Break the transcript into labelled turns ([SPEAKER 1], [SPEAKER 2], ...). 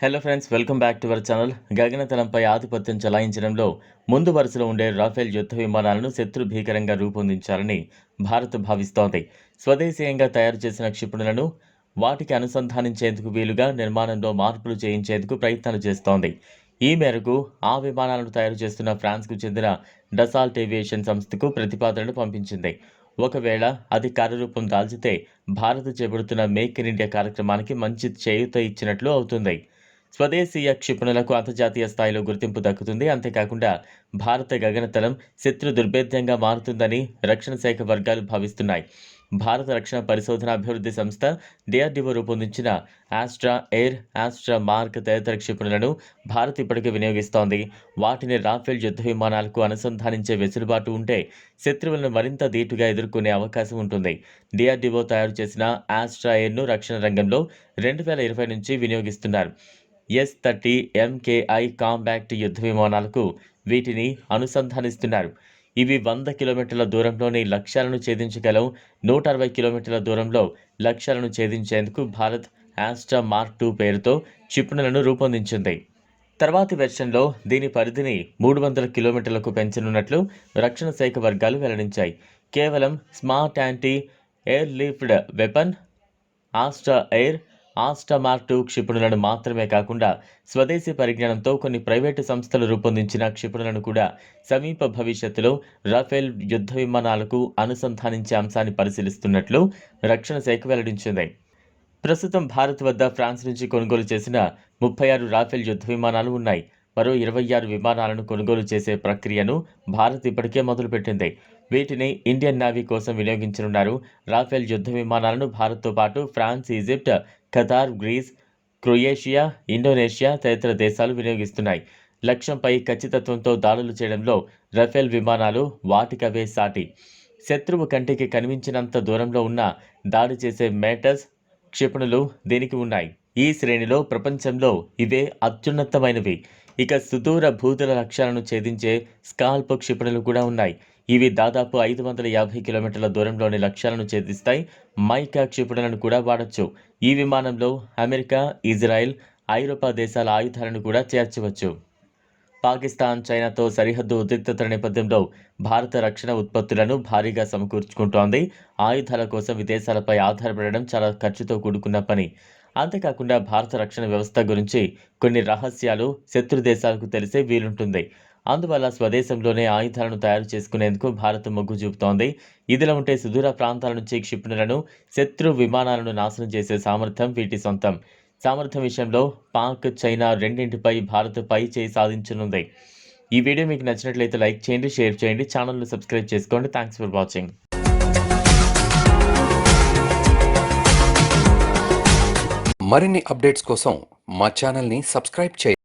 [SPEAKER 1] Hello friends welcome back to our channel గగనతలంపై ఆధిపత్యం చలాయించడంలో ముందు వరుసలో ఉండే రాఫెల్ యుద్ధ విమానాలను శత్రు భీకరంగా రూపొందించాలని భారత్ భావిస్తోంది. స్వదేశీయంగా తయారు చేసిన క్షిపణులను వాటికి అనుసంధానించేందుకు వీలుగా నిర్మాణంలో మార్పులు చేయించేందుకు ప్రయత్నాలు చేస్తోంది. ఈ మేరకు ఆ విమానాలను తయారు చేస్తున్న ఫ్రాన్స్కు చెందిన డసాల్ట్ ఏవియేషన్ సంస్థకు ప్రతిపాదనలు పంపించింది. ఒకవేళ అది కార్యరూపం దాల్చితే భారత్ చేపడుతున్న మేక్ ఇన్ ఇండియా కార్యక్రమానికి మంచి చేయూత ఇచ్చినట్లు అవుతుంది. స్వదేశీయ క్షిపణులకు అంతర్జాతీయ స్థాయిలో గుర్తింపు దక్కుతుంది. అంతేకాకుండా భారత గగనతలం శత్రు దుర్భేద్యంగా మారుతుందని రక్షణ శాఖ వర్గాలు భావిస్తున్నాయి. భారత రక్షణ పరిశోధన అభివృద్ధి సంస్థ డిఆర్డీఓ రూపొందించిన ఆస్ట్రా ఎయిర్ ఆస్ట్రా మార్క్ తదితర క్షిపణులను భారత్ ఇప్పటికే వినియోగిస్తోంది. వాటిని రాఫెల్ యుద్ధ విమానాలకు అనుసంధానించే వెసులుబాటు ఉంటే శత్రువులను మరింత ధీటుగా ఎదుర్కొనే అవకాశం ఉంటుంది. డిఆర్డీఓ తయారు చేసిన ఆస్ట్రా ఎయిర్ను రక్షణ రంగంలో రెండు వేల ఇరవై నుంచి వినియోగిస్తున్నారు. ఎస్ థర్టీ ఎంకేఐ కాంబాక్ట్ యుద్ధ విమానాలకు వీటిని అనుసంధానిస్తున్నారు. ఇవి వంద కిలోమీటర్ల దూరంలోని లక్ష్యాలను ఛేదించగలవు. నూట అరవై కిలోమీటర్ల దూరంలో లక్ష్యాలను ఛేదించేందుకు భారత్ ఆస్ట్రా మార్క్ టూ పేరుతో క్షిపణులను రూపొందించింది. తర్వాతి వెర్షన్లో దీని పరిధిని మూడు వందల కిలోమీటర్లకు పెంచనున్నట్లు రక్షణ శాఖ వర్గాలు వెల్లడించాయి. కేవలం smart anti airfield weapon Astra air ఆస్టామార్ two క్షిపణులను మాత్రమే కాకుండా స్వదేశీ పరిజ్ఞానంతో కొన్ని ప్రైవేటు సంస్థలు రూపొందించిన క్షిపణులను కూడా సమీప భవిష్యత్తులో రఫేల్ యుద్ధ విమానాలకు అనుసంధానించే అంశాన్ని పరిశీలిస్తున్నట్లు రక్షణ శాఖ వెల్లడించింది. ప్రస్తుతం భారత్ వద్ద ఫ్రాన్స్ నుంచి కొనుగోలు చేసిన ముప్పై ఆరు రాఫెల్ యుద్ధ విమానాలు ఉన్నాయి. మరో ఇరవై ఆరు విమానాలను కొనుగోలు చేసే ప్రక్రియను భారత్ ఇప్పటికే మొదలుపెట్టింది. వీటిని ఇండియన్ నావీ కోసం వినియోగించనున్నారు. రాఫెల్ యుద్ధ విమానాలను భారత్తో పాటు France Egypt Qatar Greece Croatia Indonesia తదితర దేశాలు వినియోగిస్తున్నాయి. లక్ష్యంపై ఖచ్చితత్వంతో దాడులు చేయడంలో రఫేల్ విమానాలు వాటికవే సాటి. శత్రువు కంటికి కనిపించినంత దూరంలో ఉన్న దాడి చేసే మేటస్ క్షిపణులు దీనికి ఉన్నాయి. ఈ శ్రేణిలో ప్రపంచంలో ఇవే అత్యున్నతమైనవి. ఇక సుదూర భూతల లక్ష్యాలను ఛేదించే స్కాల్ప్ క్షిపణులు కూడా ఉన్నాయి. ఇవి దాదాపు ఐదు వందల యాభై కిలోమీటర్ల దూరంలోని లక్ష్యాలను ఛేదిస్తాయి. మైకా క్షిపణులను కూడా వాడచ్చు. ఈ విమానంలో అమెరికా ఇజ్రాయెల్ ఐరోపా దేశాల ఆయుధాలను కూడా చేర్చవచ్చు. పాకిస్తాన్ చైనాతో సరిహద్దు ఉద్రిక్తతల నేపథ్యంలో భారత రక్షణ ఉత్పత్తులను భారీగా సమకూర్చుకుంటోంది. ఆయుధాల కోసం విదేశాలపై ఆధారపడడం చాలా ఖర్చుతో కూడుకున్న పని. అంతేకాకుండా భారత రక్షణ వ్యవస్థ గురించి కొన్ని రహస్యాలు శత్రు దేశాలకు తెలిసే వీలుంటుంది. అందువల్ల స్వదేశంలోనే ఆయుధాలను తయారు చేసుకునేందుకు భారత్ మొగ్గు చూపుతోంది. ఇదిలా ఉంటే సుదూర ప్రాంతాల నుంచి క్షిపణులను శత్రు విమానాలను నాశనం చేసే సామర్థ్యం వీటి సొంతం. సామర్థ్యం విషయంలో పాక్ చైనా రెండింటిపై భారత్ పై చేయి సాధించనుంది. ఈ వీడియో మీకు నచ్చినట్లయితే లైక్ చేయండి షేర్ చేయండి ఛానల్ను సబ్స్క్రైబ్ చేసుకోండి. థ్యాంక్స్ ఫర్ వాచింగ్
[SPEAKER 2] మరిన్ని అప్డేట్స్ కోసం మా ఛానల్ని సబ్స్క్రైబ్ చేయండి